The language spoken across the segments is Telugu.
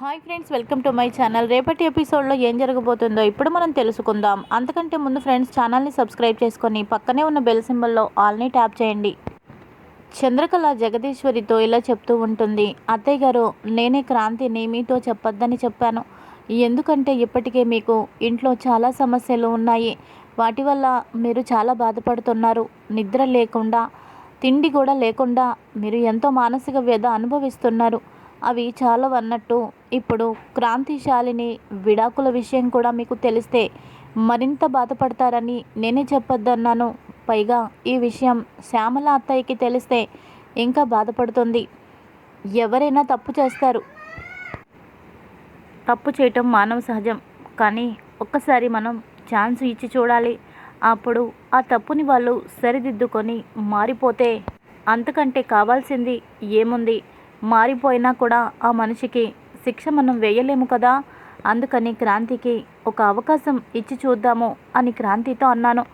Hi friends welcome to my channel రేపటి ఎపిసోడ్లో ఏం జరగబోతుందో ఇప్పుడు మనం తెలుసుకుందాం. అంతకంటే ముందు ఫ్రెండ్స్ ఛానల్ని సబ్స్క్రైబ్ చేసుకొని పక్కనే ఉన్న బెల్ సింబల్లో ఆల్ని ట్యాప్ చేయండి. చంద్రకళ జగదీశ్వరితో ఇలా చెప్తూ ఉంటుంది. అత్తయ్య గారు నేనే క్రాంతిని మీతో చెప్పొద్దని చెప్పాను. ఎందుకంటే ఇప్పటికే మీకు ఇంట్లో చాలా సమస్యలు ఉన్నాయి. వాటి వల్ల మీరు చాలా బాధపడుతున్నారు. నిద్ర లేకుండా తిండి కూడా లేకుండా మీరు ఎంతో మానసిక వ్యధ అనుభవిస్తున్నారు. అవి చాలా అన్నట్టు ఇప్పుడు క్రాంతిశాలిని విడాకుల విషయం కూడా మీకు తెలిస్తే మరింత బాధపడతారని నేనే చెప్పొద్దన్నాను. పైగా ఈ విషయం శ్యామల అత్తయ్యకి తెలిస్తే ఇంకా బాధపడుతుంది. ఎవరైనా తప్పు చేస్తారు. తప్పు చేయటం మానవ సహజం. కానీ ఒక్కసారి మనం ఛాన్స్ ఇచ్చి చూడాలి. అప్పుడు ఆ తప్పుని వాళ్ళు సరిదిద్దుకొని మారిపోతే అంతకంటే కావాల్సింది ఏముంది? మారిపోయినా కూడా ఆ మనిషికి శిక్ష మనం వేయలేము కదా? అందుకని క్రాంతికి ఒక అవకాశం ఇచ్చి చూద్దాము అని క్రాంతితో అన్నాను.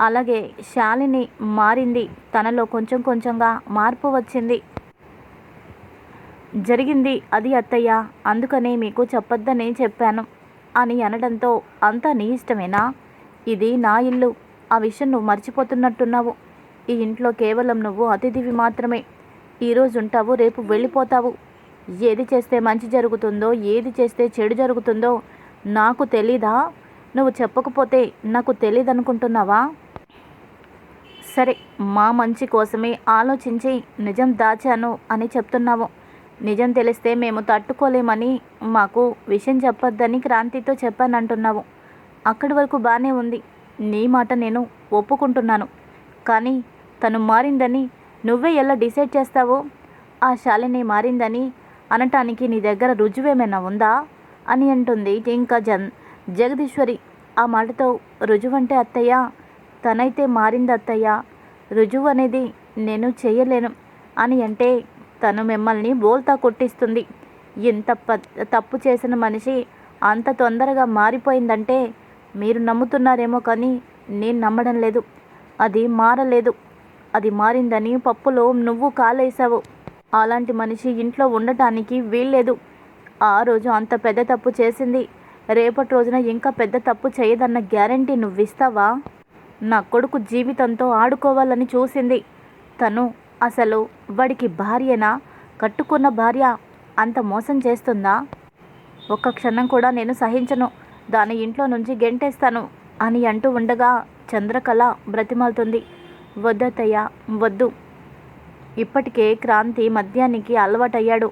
అలాగే శాలిని మారింది. తనలో కొంచెం కొంచెంగా మార్పు వచ్చింది. జరిగింది అది అత్తయ్య. అందుకనే మీకు చెప్పొద్దని చెప్పాను అని అనడంతో అంతా నీ ఇష్టమేనా? ఇది నా ఇల్లు. ఆ విషయం నువ్వు మర్చిపోతున్నట్టున్నావు. ఈ ఇంట్లో కేవలం నువ్వు అతిథివి మాత్రమే. ఈరోజు ఉంటావు రేపు వెళ్ళిపోతావు. ఏది చేస్తే మంచి జరుగుతుందో ఏది చేస్తే చెడు జరుగుతుందో నాకు తెలీదా? నువ్వు చెప్పకపోతే నాకు తెలియదనుకుంటున్నావా సరే మా మంచి కోసమే ఆలోచించి నిజం దాచాను అని చెప్తున్నావు. నిజం తెలిస్తే మేము తట్టుకోలేమని మాకు విషయం చెప్పొద్దని క్రాంతితో చెప్పానంటున్నావు. అక్కడి వరకు బాగానే ఉంది. నీ మాట నేను ఒప్పుకుంటున్నాను. కానీ తను మారిందని నువ్వే ఎలా డిసైడ్ చేస్తావు? ఆ శాలిని మారిందని అనటానికి నీ దగ్గర రుజువేమైనా ఉందా? అని అంటుంది ఇంకా జన్ జగదీశ్వరి. ఆ మాటతో రుజువంటే అత్తయ్య తనైతే మారింది అత్తయ్య. రుజువు అనేది నేను చేయలేను అని అంటే తను మిమ్మల్ని బోల్తా కొట్టిస్తుంది. ఇంత ప తప్పు చేసిన మనిషి అంత తొందరగా మారిపోయిందంటే మీరు నమ్ముతున్నారేమో కానీ నేను నమ్మడం లేదు. అది మారలేదు. అది మారిందని పప్పులో నువ్వు కాలేసావు అలాంటి మనిషి ఇంట్లో ఉండటానికి వీల్లేదు. ఆ రోజు అంత పెద్ద తప్పు చేసింది. రేపటి రోజున ఇంకా పెద్ద తప్పు చేయదన్న గ్యారంటీ నువ్వు ఇస్తావా నా కొడుకు జీవితంతో ఆడుకోవాలని చూసింది. తను అసలు వాడికి భార్యనా? కట్టుకున్న భార్య అంత మోసం చేస్తుందా? ఒక్క క్షణం కూడా నేను సహించను. దాని ఇంట్లో నుంచి గెంటేస్తాను అని అంటూ ఉండగా చంద్రకళ బ్రతిమాలుతుంది. వద్దతయ్యా వద్దు. ఇప్పటికే క్రాంతి మద్యానికి అలవాటయ్యాడు.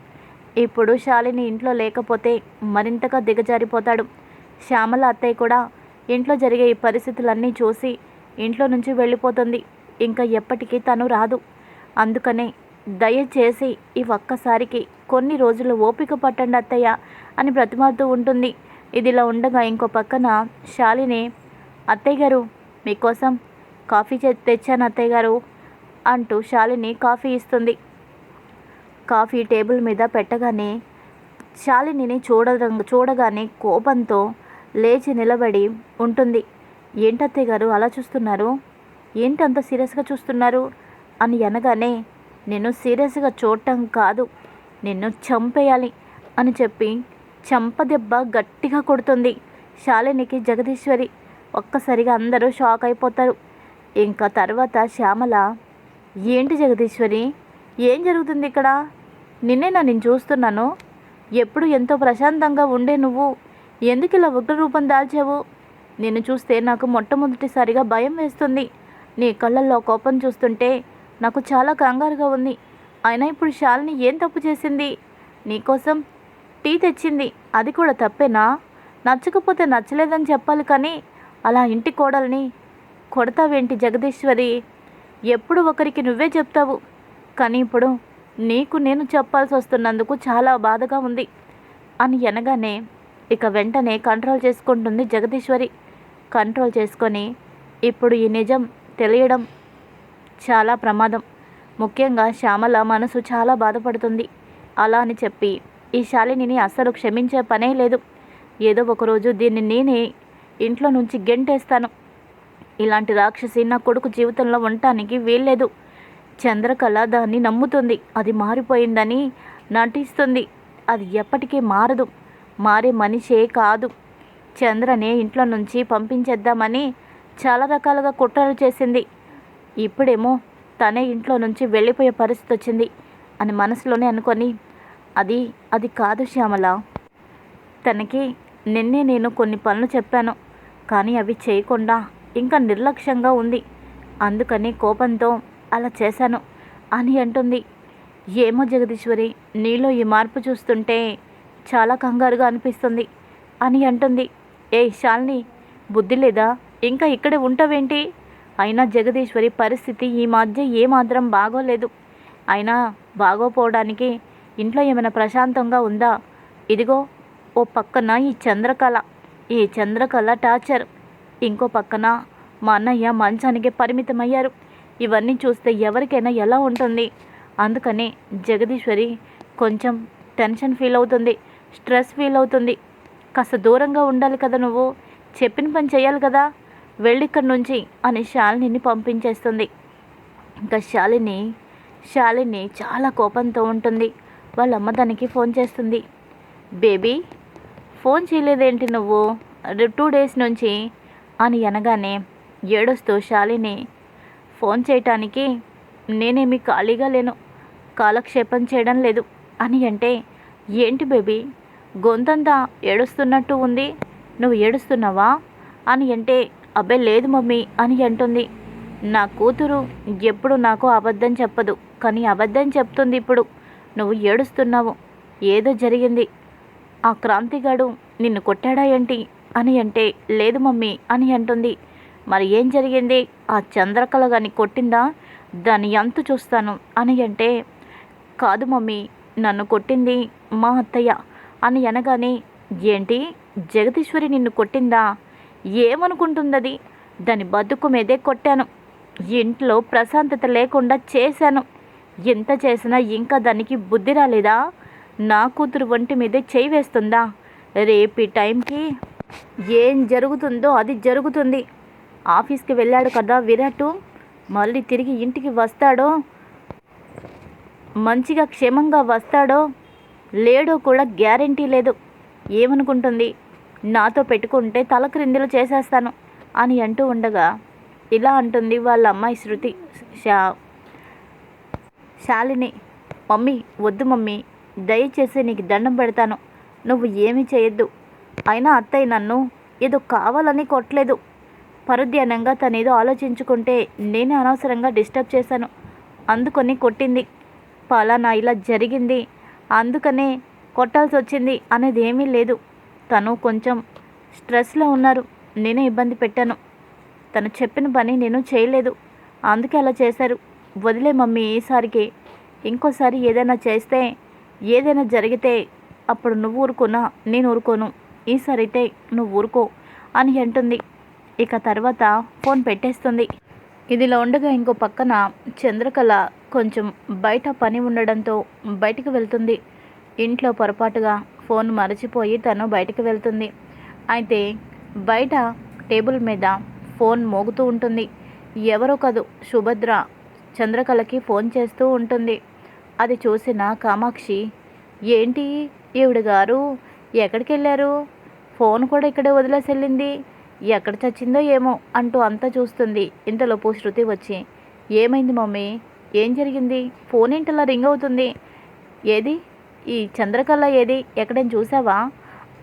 ఇప్పుడు శాలిని ఇంట్లో లేకపోతే మరింతగా దిగజారిపోతాడు. శ్యామల అత్తయ్య కూడా ఇంట్లో జరిగే ఈ పరిస్థితులన్నీ చూసి ఇంట్లో నుంచి వెళ్ళిపోతుంది. ఇంకా ఎప్పటికీ తను రాదు. అందుకనే దయచేసి ఈ ఒక్కసారికి కొన్ని రోజులు ఓపిక పట్టండి అత్తయ్య అని బ్రతిమాడుతూ ఉంటుంది. ఇదిలా ఉండగా ఇంకో పక్కన శాలిని అత్తయ్య గారు మీకోసం కాఫీ తెచ్చాను అత్తయ్య గారు అంటూ శాలిని కాఫీ ఇస్తుంది. కాఫీ టేబుల్ మీద పెట్టగానే శాలినిని చూడ చూడగానే కోపంతో లేచి నిలబడి ఉంటుంది. ఏంటత్తయ్య గారు అలా చూస్తున్నారు? ఏంటంత సీరియస్గా చూస్తున్నారు? అని అనగానే నిన్ను సీరియస్గా చూడటం కాదు నిన్ను చంపేయాలి అని చెప్పి చంపదెబ్బ గట్టిగా కొడుతుంది. శాలినికి జగదీశ్వరి ఒక్కసారిగా అందరూ షాక్ అయిపోతారు. ఇంకా తర్వాత శ్యామల ఏంటి జగదీశ్వరి? ఏం జరుగుతుంది ఇక్కడ? నిన్నేనా నేను చూస్తున్నాను? ఎప్పుడు ఎంతో ప్రశాంతంగా ఉండే నువ్వు? ఎందుకు ఇలా ఉగ్ర రూపం దాల్చావు? నిన్ను చూస్తే నాకు మొట్టమొదటిసారిగా భయం వేస్తుంది. నీ కళ్ళల్లో కోపం చూస్తుంటే నాకు చాలా కంగారుగా ఉంది. అయినా ఇప్పుడు శాలిని ఏం తప్పు చేసింది? నీకోసం టీ తెచ్చింది. అది కూడా తప్పేనా? నచ్చకపోతే నచ్చలేదని చెప్పాలి కానీ అలా ఇంటి కోడల్ని కొడతావేంటి జగదీశ్వరి? ఎప్పుడు ఒకరికి నువ్వే చెప్తావు. కానీ ఇప్పుడు నీకు నేను చెప్పాల్సి వస్తున్నందుకు చాలా బాధగా ఉంది. అని అనగానే ఇక వెంటనే కంట్రోల్ చేసుకుంటుంది జగదీశ్వరి. కంట్రోల్ చేసుకొని ఇప్పుడు ఈ నిజం తెలియడం చాలా ప్రమాదం. ముఖ్యంగా శ్యామల మనసు చాలా బాధపడుతుంది. అలా అని చెప్పి ఈ శాలినిని అస్సలు క్షమించే పనే లేదు. ఏదో ఒకరోజు దీన్ని నేనే ఇంట్లో నుంచి గెంటేస్తాను. ఇలాంటి రాక్షసి నా కొడుకు జీవితంలో ఉండటానికి వీల్లేదు. చంద్రకళ దాన్ని నమ్ముతుంది. అది మారిపోయిందని నటిస్తుంది. అది ఎప్పటికీ మారదు. మారే మనిషే కాదు. చంద్రనే ఇంట్లో నుంచి పంపించేద్దామని చాలా రకాలుగా కుట్రలు చేసింది. ఇప్పుడేమో తనే ఇంట్లో నుంచి వెళ్ళిపోయే పరిస్థితి వచ్చింది అని మనసులోనే అనుకొని అది అది కాదు శ్యామల. తనకి నిన్నే నేను కొన్ని పనులు చెప్పాను. కానీ అవి చేయకుండా ఇంకా నిర్లక్ష్యంగా ఉంది. అందుకని కోపంతో అలా చేశాను అని అంటుంది. ఏమో జగదీశ్వరి నీలో ఈ మార్పు చూస్తుంటే చాలా కంగారుగా అనిపిస్తుంది అని అంటుంది. ఏ శాలిని బుద్ధి లేదా? ఇంకా ఇక్కడే ఉంటావేంటి? అయినా జగదీశ్వరి పరిస్థితి ఈ మధ్య ఏమాత్రం బాగోలేదు. అయినా బాగోపోవడానికి ఇంట్లో ఏమైనా ప్రశాంతంగా ఉందా? ఇదిగో ఓ పక్కన ఈ చంద్రకళ. ఈ చంద్రకళ టార్చర్. ఇంకో పక్కన మా అన్నయ్య మంచానికి పరిమితమయ్యారు. ఇవన్నీ చూస్తే ఎవరికైనా ఎలా ఉంటుంది? అందుకని జగదీశ్వరి కొంచెం టెన్షన్ ఫీల్ అవుతుంది స్ట్రెస్ ఫీల్ అవుతుంది. కాస్త దూరంగా ఉండాలి కదా నువ్వు? చెప్పిన పని చేయాలి కదా? వెళ్ళిక్కడి నుంచి అని శాలినిని పంపించేస్తుంది. ఇంకా శాలిని శాలిని చాలా కోపంతో ఉంటుంది. వాళ్ళ అమ్మ దానికి ఫోన్ చేస్తుంది. బేబీ ఫోన్ చేయలేదేంటి నువ్వు? టూ డేస్ నుంచి అని అనగానే ఏడుస్తూ శాలిని ఫోన్ చేయటానికి నేనేమి ఖాళీగా లేను. కాలక్షేపం చేయడం లేదు. అని అంటే ఏంటి బేబీ గొంతంతా ఏడుస్తున్నట్టు ఉంది. నువ్వు ఏడుస్తున్నావా? అని అంటే అబ్బే లేదు మమ్మీ అని అంటుంది. నా కూతురు ఎప్పుడు నాకు అబద్ధం చెప్పదు కానీ అబద్ధం చెప్తుంది ఇప్పుడు. నువ్వు ఏడుస్తున్నావు. ఏదో జరిగింది. ఆ క్రాంతిగాడు నిన్ను కొట్టాడా ఏంటి? అని అంటే లేదు మమ్మీ అని అంటుంది. మరి ఏం జరిగింది? ఆ చంద్రకళ కానీ కొట్టిందా? దాని ఎంత చూస్తాను అని అంటే కాదు మమ్మీ నన్ను కొట్టింది మా అత్తయ్య అని అనగానే ఏంటి? జగదీశ్వరి నిన్ను కొట్టిందా? ఏమనుకుంటుందది? దాని బతుకు మీదే కొట్టాను. ఇంట్లో ప్రశాంతత లేకుండా చేశాను. ఎంత చేసినా ఇంకా దానికి బుద్ధి రాలేదా? నా కూతురు ఒంటి మీదే చేయి వేస్తుందా? రేపు టైంకి ఏం జరుగుతుందో అది జరుగుతుంది. ఆఫీస్కి వెళ్ళాడు కదా విరాట్. మళ్ళీ తిరిగి ఇంటికి వస్తాడో? మంచిగా క్షేమంగా వస్తాడో? లేడో కూడా గ్యారంటీ లేదు. ఏమనుకుంటుంది? నాతో పెట్టుకుంటే తల క్రిందులు చేసేస్తాను అని అంటూ ఉండగా ఇలా అంటుంది వాళ్ళ అమ్మాయి శృతి షా శాలిని. మమ్మీ వద్దు మమ్మీ దయచేసి నీకు దండం పెడతాను. నువ్వు ఏమీ చేయొద్దు. అయినా అత్తయ్య నన్ను ఏదో కావాలని కొట్టలేదు. పరుధ్యానంగా తను ఏదో ఆలోచించుకుంటే నేనే అనవసరంగా డిస్టర్బ్ చేశాను. అందుకొని కొట్టింది. పలానా ఇలా జరిగింది. అందుకనే కొట్టాల్సి వచ్చింది అనేది ఏమీ లేదు. తను కొంచెం స్ట్రెస్లో ఉన్నారు. నేనే ఇబ్బంది పెట్టాను. తను చెప్పిన పని నేను చేయలేదు. అందుకే అలా చేశారు. వదిలే మమ్మీ ఈసారికి ఇంకోసారి ఏదైనా చేస్తే ఏదైనా జరిగితే అప్పుడు నువ్వు ఊరుకున్నా నేను ఊరుకోను. ఈసారి అయితే నువ్వు ఊరుకో అని అంటుంది. ఇక తర్వాత ఫోన్ పెట్టేస్తుంది. ఇదిలా ఉండగా ఇంకో పక్కన చంద్రకళ కొంచెం బయట పని ఉండడంతో బయటికి వెళ్తుంది. ఇంట్లో పొరపాటుగా ఫోన్ మరచిపోయి తను బయటికి వెళ్తుంది. అయితే బయట టేబుల్ మీద ఫోన్ మోగుతూ ఉంటుంది. ఎవరో కాదు సుభద్ర చంద్రకళకి ఫోన్ చేస్తూ ఉంటుంది. అది చూసిన కామాక్షి ఏంటి ఈవిడ గారు? ఎక్కడికి వెళ్ళారు ఫోన్ కూడా ఇక్కడే వదిలేసి వెళ్ళింది ఎక్కడ చచ్చిందో ఏమో అంటూ అంతా చూస్తుంది. ఇంతలోపు శృతి వచ్చి ఏమైంది మమ్మీ? ఏం జరిగింది? ఫోన్ ఏంటలా రింగ్ అవుతుంది? ఏది? ఈ చంద్రకళ ఏది? ఎక్కడైనా చూసావా?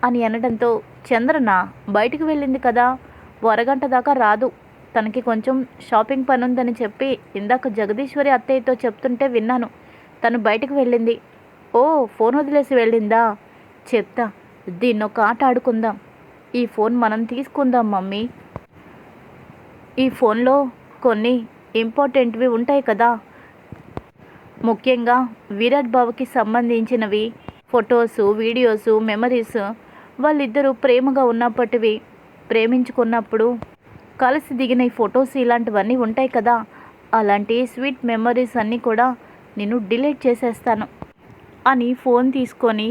అని అనడంతో చంద్రన బయటికి వెళ్ళింది కదా? వరగంట దాకా రాదు. తనకి కొంచెం షాపింగ్ పని ఉందని చెప్పి ఇందాక జగదీశ్వరి అత్తయ్యతో చెప్తుంటే విన్నాను. తను బయటకు వెళ్ళింది. ఓ ఫోన్ వదిలేసి వెళ్ళిందా? చెప్తా. దీన్ని ఒక ఆట ఆడుకుందాం. ఈ ఫోన్ మనం తీసుకుందాం మమ్మీ. ఈ ఫోన్లో కొన్ని ఇంపార్టెంట్వి ఉంటాయి కదా. ముఖ్యంగా విరాట్ బాబుకి సంబంధించినవి ఫొటోసు వీడియోసు మెమరీస్. వాళ్ళిద్దరూ ప్రేమగా ఉన్నప్పటివి ప్రేమించుకున్నప్పుడు కలిసి దిగిన ఈ ఫొటోస్ ఇలాంటివన్నీ ఉంటాయి కదా. అలాంటి స్వీట్ మెమరీస్ అన్నీ కూడా నేను డిలీట్ చేసేస్తాను. అని ఫోన్ తీసుకొని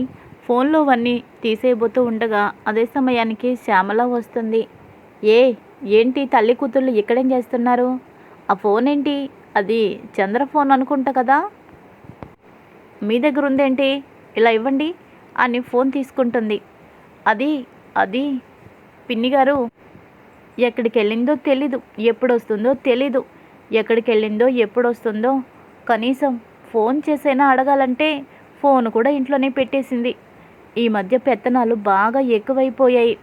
ఫోన్లో అవన్నీ తీసేయబోతూ ఉండగా అదే సమయానికి శ్యామల వస్తుంది. ఏ ఏంటి తల్లి కూతుళ్ళు ఇక్కడేం చేస్తున్నారు? ఆ ఫోన్ ఏంటి అది చంద్ర ఫోన్ అనుకుంటా కదా? మీ దగ్గర ఉందేంటి ఇలా ఇవ్వండి అని ఫోన్ తీసుకుంటుంది. అది అది పిన్ని గారు ఎక్కడికి వెళ్ళిందో తెలీదు ఎప్పుడు వస్తుందో తెలీదు ఎక్కడికి వెళ్ళిందో ఎప్పుడు వస్తుందో కనీసం ఫోన్ చేసైనా అడగాలంటే ఫోన్ కూడా ఇంట్లోనే పెట్టేసింది. ఈ మధ్య పెత్తనాలు బాగా ఎక్కువైపోయాయి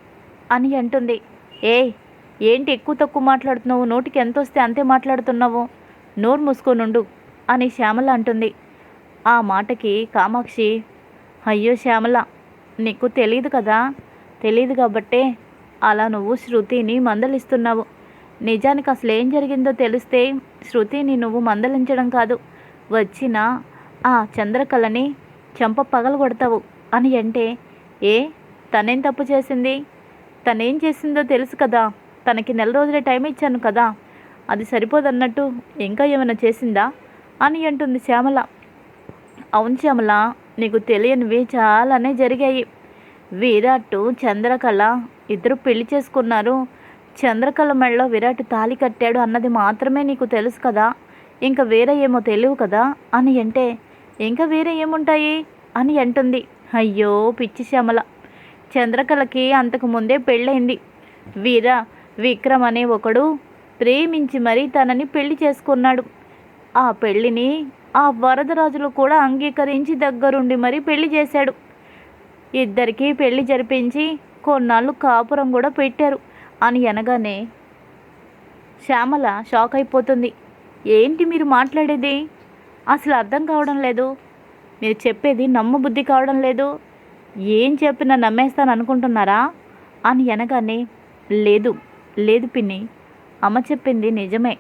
అని అంటుంది. ఏ ఏంటి ఎక్కువ తక్కువ మాట్లాడుతున్నావు? నోటికి ఎంత వస్తే అంతే మాట్లాడుతున్నావు? నోరు మూసుకోనుండు అని శ్యామల అంటుంది. ఆ మాటకి కామాక్షి అయ్యో శ్యామల నీకు తెలియదు కదా? తెలియదు కాబట్టే అలా నువ్వు శృతిని మందలిస్తున్నావు. నిజానికి అసలు ఏం జరిగిందో తెలిస్తే శృతిని నువ్వు మందలించడం కాదు. వచ్చిన ఆ చంద్రకళని చెంప పగలగొడతావు. అని అంటే ఏ తనేం తప్పు చేసింది? తనేం చేసిందో తెలుసు కదా. తనకి నెల రోజులే టైం ఇచ్చాను కదా. అది సరిపోదన్నట్టు ఇంకా ఏమైనా చేసిందా? అని అంటుంది శ్యామల. అవును శ్యామల నీకు తెలియనివి చాలానే జరిగాయి. విరాట్ చంద్రకళ ఇద్దరు పెళ్ళి చేసుకున్నారు. చంద్రకళ మెడలో విరాట్ తాళి కట్టాడు అన్నది మాత్రమే నీకు తెలుసు కదా. ఇంకా వేరే ఏమో తెలియవు కదా? అని అంటే ఇంకా వేరే ఏముంటాయి? అని అంటుంది. అయ్యో పిచ్చి శ్యామల. చంద్రకళకి అంతకు ముందే పెళ్ళైంది వీర విక్రమ్ అనే ఒకడు ప్రేమించి మరీ తనని పెళ్ళి చేసుకున్నాడు. ఆ పెళ్ళిని ఆ వరదరాజులు కూడా అంగీకరించి దగ్గరుండి మరీ పెళ్ళి చేశాడు. ఇద్దరికీ పెళ్ళి జరిపించి కొన్నాళ్ళు కాపురం కూడా పెట్టారు అని అనగానే శ్యామల షాక్ అయిపోతుంది. ఏంటి మీరు మాట్లాడేది? అసలు అర్థం కావడం లేదు. మీరు చెప్పేది నమ్మబుద్ధి కావడం లేదు. ఏం చెప్పినా నమ్మేస్తాను అనుకుంటున్నారా? అని అనగానే లేదు లేదు పిన్ని అమ్మ చెప్పింది నిజమే.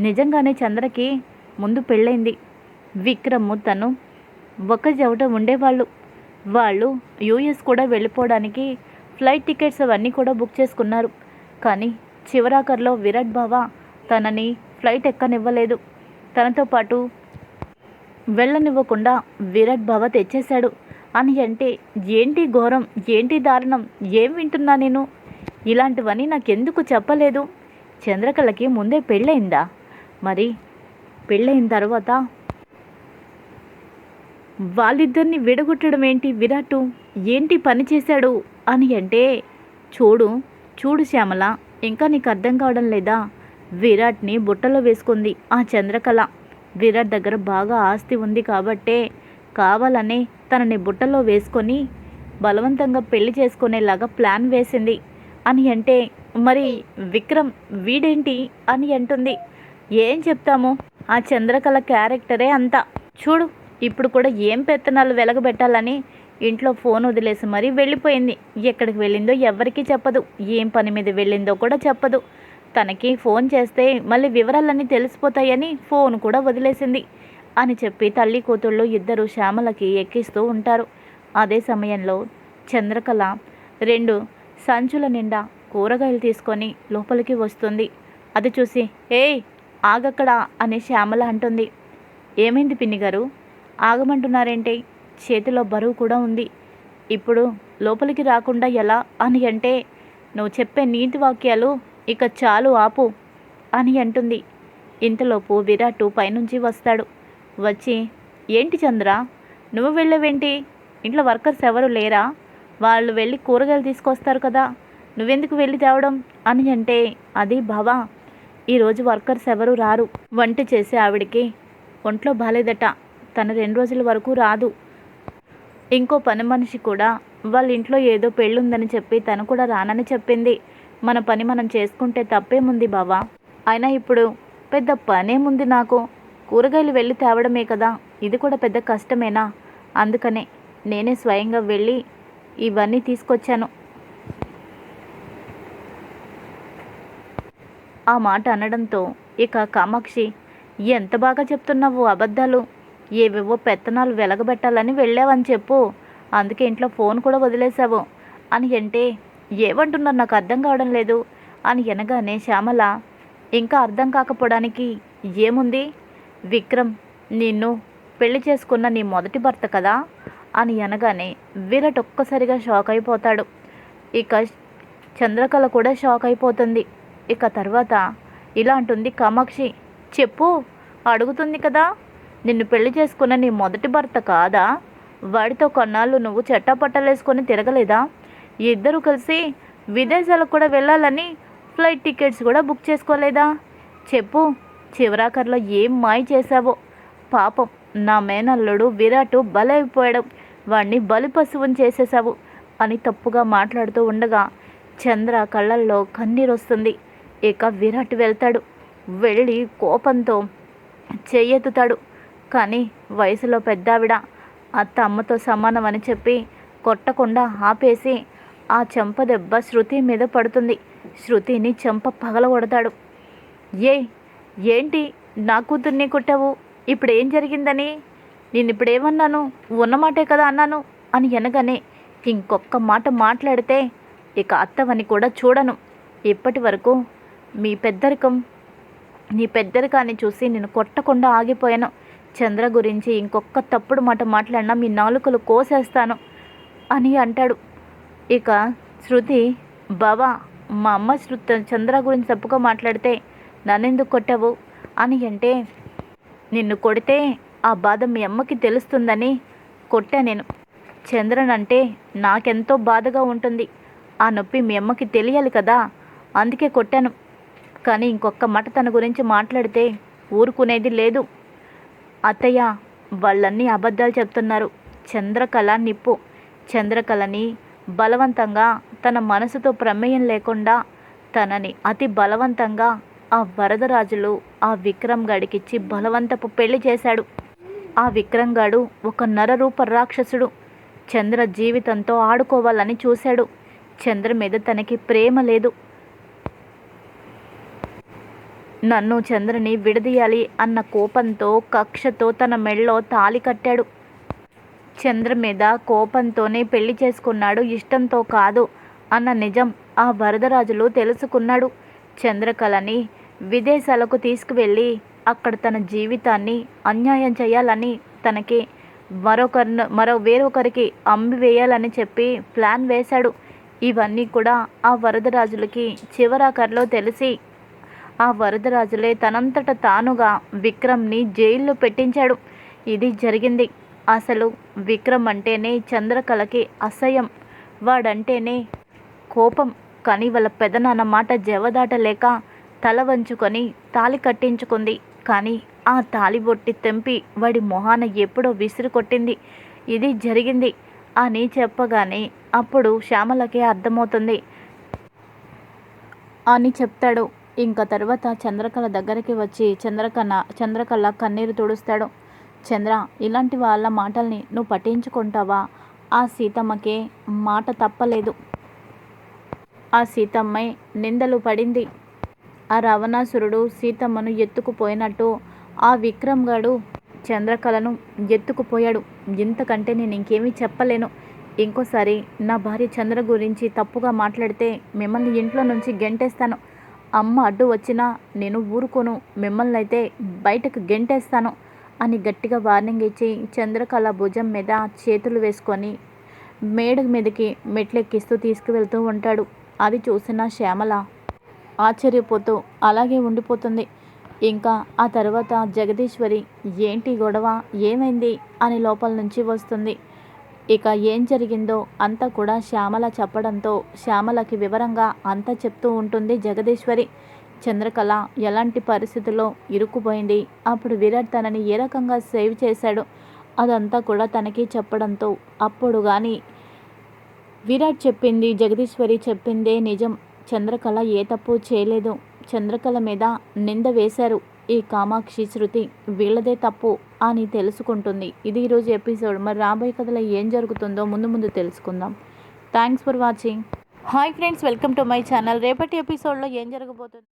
నిజంగానే చంద్రకి ముందు పెళ్ళైంది. విక్రమ్ తను ఒక చెవట ఉండేవాళ్ళు. వాళ్ళు యూఎస్ కూడా వెళ్ళిపోవడానికి ఫ్లైట్ టికెట్స్ అవన్నీ కూడా బుక్ చేసుకున్నారు. కానీ చివరాఖర్లో విరాట్ బావ తనని ఫ్లైట్ ఎక్కనివ్వలేదు. తనతో పాటు వెళ్ళనివ్వకుండా విరాట్ బావ తెచ్చేశాడు. అని అంటే ఏంటి ఘోరం? ఏంటి దారుణం? ఏం వింటున్నా నేను? ఇలాంటివన్నీ నాకెందుకు చెప్పలేదు? చంద్రకళకి ముందే పెళ్ళయిందా? మరి పెళ్ళయిన తర్వాత వాళ్ళిద్దరిని విడగొట్టడం ఏంటి విరాటు? ఏంటి పని చేశాడు? అని అంటే చూడు చూడు శ్యామల ఇంకా నీకు అర్థం కావడం లేదా? విరాట్ని బుట్టలో వేసుకుంది ఆ చంద్రకళ. విరాట్ దగ్గర బాగా ఆస్తి ఉంది కాబట్టే కావాలనే తనని బుట్టలో వేసుకొని బలవంతంగా పెళ్ళి చేసుకునేలాగా ప్లాన్ వేసింది. అని అంటే మరి విక్రమ్ వీడేంటి అని అంటుంది. ఏం చెప్తాము? ఆ చంద్రకళ క్యారెక్టరే అంతా. చూడు ఇప్పుడు కూడా ఏం పెత్తనాలు వెలగబెట్టాలని ఇంట్లో ఫోన్ వదిలేసి మరీ వెళ్ళిపోయింది. ఎక్కడికి వెళ్ళిందో ఎవరికీ చెప్పదు. ఏం పని మీద వెళ్ళిందో కూడా చెప్పదు. తనకి ఫోన్ చేస్తే మళ్ళీ వివరాలన్నీ తెలిసిపోతాయని ఫోన్ కూడా వదిలేసింది అని చెప్పి తల్లి కూతుళ్ళు ఇద్దరు శ్యామలకి ఎక్కిస్తూ ఉంటారు. అదే సమయంలో చంద్రకళ రెండు సంచుల నిండా కూరగాయలు తీసుకొని లోపలికి వస్తుంది. అది చూసి ఏయ్ ఆగక్కడా అని శ్యామల అంటుంది. ఏమైంది పిన్ని గారు? ఆగమంటున్నారేంటి? చేతిలో బరువు కూడా ఉంది. ఇప్పుడు లోపలికి రాకుండా ఎలా అని అంటే నువ్వు చెప్పే నీతి వాక్యాలు ఇక చాలు ఆపు అని అంటుంది. ఇంతలోపు విరాటు పైనుంచి వస్తాడు. వచ్చి ఏంటి చంద్ర? నువ్వు వెళ్ళవేంటి? ఇంట్లో వర్కర్స్ ఎవరు లేరా? వాళ్ళు వెళ్ళి కూరగాయలు తీసుకొస్తారు కదా. నువ్వెందుకు వెళ్ళి తేవడం? అని అంటే అది బావా ఈరోజు వర్కర్స్ ఎవరు రారు. వంట చేసే ఆవిడికి ఒంట్లో బాలేదట. తను రెండు రోజుల వరకు రాదు. ఇంకో పని మనిషి కూడా వాళ్ళ ఇంట్లో ఏదో పెళ్ళుందని చెప్పి తను కూడా రానని చెప్పింది. మన పని మనం చేసుకుంటే తప్పేముంది బావా? అయినా ఇప్పుడు పెద్ద పనేముంది నాకు? కూరగాయలు వెళ్ళి తేవడమే కదా ఇది కూడా పెద్ద కష్టమేనా? అందుకనే నేనే స్వయంగా వెళ్ళి ఇవన్నీ తీసుకొచ్చాను. ఆ మాట అనడంతో ఇక కామాక్షి ఎంత బాగా చెప్తున్నావు అబద్ధాలు? ఏవేవో పెత్తనాలు వెలగబెట్టాలని వెళ్ళావని చెప్పు. అందుకే ఇంట్లో ఫోన్ కూడా వదిలేశావు. అని అంటే ఏమంటున్నారు? నాకు అర్థం కావడం లేదు. అని అనగానే శ్యామల ఇంకా అర్థం కాకపోవడానికి ఏముంది? విక్రమ్ నిన్ను పెళ్ళి చేసుకున్న నీ మొదటి భర్త కదా? అని అనగానే విరాట్ ఒక్కసారిగా షాక్ అయిపోతాడు. ఇక చంద్రకళ కూడా షాక్ అయిపోతుంది. ఇక తర్వాత ఇలా అంటుంది కామాక్షి చెప్పు అడుగుతుంది కదా నిన్ను పెళ్ళి చేసుకున్న నీ మొదటి భర్త కాదా? వాడితో కొన్నాళ్ళు నువ్వు చెట్టాపట్టలేసుకొని తిరగలేదా? ఇద్దరు కలిసి విదేశాలకు కూడా వెళ్ళాలని ఫ్లైట్ టికెట్స్ కూడా బుక్ చేసుకోలేదా? చెప్పు చివరాఖర్లో ఏం మాయ చేశావో? పాపం నా మేనల్లుడు విరాట్ బలైపోయాడు. వాణ్ణి బలి పశువుని చేసేశావు అని తప్పుగా మాట్లాడుతూ ఉండగా చంద్ర కళ్ళల్లో కన్నీరు వస్తుంది. ఇక విరాట్ వెళ్తాడు. వెళ్ళి కోపంతో చెయ్యెత్తుతాడు. కానీ వయసులో పెద్దావిడ అత్త అమ్మతో సమానం అని చెప్పి కొట్టకుండా ఆపేసి ఆ చెంప దెబ్బ శృతి మీద పడుతుంది. శృతిని చెంప పగలగొడతాడు ఏ ఏంటి? నా కూతుర్ని కొట్టావు? ఇప్పుడు ఏం జరిగిందని? నేను ఇప్పుడేమన్నాను? ఉన్నమాటే కదా అన్నాను? అని అనగానే ఇంకొక మాట మాట్లాడితే ఇక అత్తవని కూడా చూడను. ఇప్పటి వరకు మీ పెద్దరికం నీ పెద్దరికాన్ని చూసి నేను కొట్టకుండా ఆగిపోయాను. చంద్ర గురించి ఇంకొక తప్పుడు మాట మాట్లాడినా మీ నాలుకలు కోసేస్తాను అని అంటాడు. ఇక శృతి బాబా మా అమ్మ శృతి చంద్ర గురించి తప్పుగా మాట్లాడితే నన్నెందుకు కొట్టావు? అని అంటే నిన్ను కొడితే ఆ బాధ మీ అమ్మకి తెలుస్తుందని కొట్టా నేను. చంద్రన్ అంటే నాకెంతో బాధగా ఉంటుంది. ఆ నొప్పి మీ అమ్మకి తెలియాలి కదా అందుకే కొట్టాను. కానీ ఇంకొక మాట తన గురించి మాట్లాడితే ఊరుకునేది లేదు. అత్తయ్య వాళ్ళన్నీ అబద్ధాలు చెప్తున్నారు. చంద్రకళ నిప్పు. చంద్రకళని బలవంతంగా తన మనసుతో ప్రమేయం లేకుండా తనని అతి బలవంతంగా ఆ వరదరాజులు ఆ విక్రమ్ గడికిచ్చి బలవంతపు పెళ్ళి చేశాడు. ఆ విక్రమ్ గాడు ఒక నరరూప రాక్షసుడు. చంద్ర జీవితంతో ఆడుకోవాలని చూశాడు. చంద్ర మీద తనకి ప్రేమ లేదు. నన్ను చంద్రని విడదీయాలి అన్న కోపంతో కక్షతో తన మెళ్ళో తాలి కట్టాడు. చంద్ర మీద కోపంతోనే పెళ్ళి చేసుకున్నాడు. ఇష్టంతో కాదు అన్న నిజం ఆ వరదరాజులు తెలుసుకున్నాడు. చంద్రకళని విదేశాలకు తీసుకువెళ్ళి అక్కడ తన జీవితాన్ని అన్యాయం చేయాలని తనకి మరొకరిని మరో వేరొకరికి అమ్మి వేయాలని చెప్పి ప్లాన్ వేశాడు. ఇవన్నీ కూడా ఆ వరదరాజులకి చివరాఖరిలో తెలిసి ఆ వరదరాజులే తనంతట తానుగా విక్రమ్ని జైల్లో పెట్టించాడు. ఇది జరిగింది. అసలు విక్రమ్ అంటేనే చంద్రకళకి అసహ్యం. వాడంటేనే కోపం. కానీ వాళ్ళ పెదనాన్న మాట జవదాటలేక తల వంచుకొని తాలి కట్టించుకుంది. కానీ ఆ తాలి బొట్టి తెంపి వాడి మొహాన ఎప్పుడో విసిరి కొట్టింది. ఇది జరిగింది అని చెప్పగానే అప్పుడు శ్యామలకి అర్థమవుతుంది. అని చెప్తాడు. ఇంకా తర్వాత చంద్రకళ దగ్గరికి వచ్చి చంద్రకళ చంద్రకళ కన్నీరు తుడుస్తాడు. చంద్ర ఇలాంటి వాళ్ళ మాటల్ని నువ్వు పట్టించుకుంటావా? ఆ సీతమ్మకే మాట తప్పలేదు. ఆ సీతమ్మే నిందలు పడింది. ఆ రావణాసురుడు సీతమ్మను ఎత్తుకుపోయినట్టు ఆ విక్రమ్ గాడు చంద్రకళను ఎత్తుకుపోయాడు. ఇంతకంటే నేను ఇంకేమీ చెప్పలేను. ఇంకోసారి నా భార్య చంద్ర గురించి తప్పుగా మాట్లాడితే మిమ్మల్ని ఇంట్లో నుంచి గెంటేస్తాను. అమ్మ అడ్డు వచ్చినా నేను ఊరుకోను. మిమ్మల్ని అయితే బయటకు గెంటేస్తాను. అని గట్టిగా వార్నింగ్ ఇచ్చి చంద్రకళ భుజం మీద చేతులు వేసుకొని మేడ మీదకి మెట్లెక్కిస్తూ తీసుకువెళ్తూ ఉంటాడు. అది చూసిన శ్యామల ఆశ్చర్యపోతూ అలాగే ఉండిపోతుంది. ఇంకా ఆ తర్వాత జగదీశ్వరి ఏంటి గొడవ? ఏమైంది? అని లోపల నుంచి వస్తుంది. ఇక ఏం జరిగిందో అంతా కూడా శ్యామల చెప్పడంతో శ్యామలకి వివరంగా అంతా చెప్తూ ఉంటుంది జగదీశ్వరి. చంద్రకళ ఎలాంటి పరిస్థితుల్లో ఇరుక్కుపోయింది? అప్పుడు విరాట్ తనని ఏ రకంగా సేవ్ చేశాడు? అదంతా కూడా తనకి చెప్పడంతో అప్పుడు కానీ విరాట్ చెప్పింది జగదీశ్వరి చెప్పిందే నిజం. చంద్రకళ ఏ తప్పు చేయలేదు. చంద్రకళ మీద నింద వేశారు ఈ కామాక్షి శృతి. వీళ్ళదే తప్పు అని తెలుసుకుంటుంది. ఇది ఈరోజు ఎపిసోడ్. మరి రాబోయే కథలో ఏం జరుగుతుందో ముందు ముందు తెలుసుకుందాం. Thanks for watching. Hi friends welcome to my channel. రేపటి ఎపిసోడ్లో ఏం జరగబోతుంది?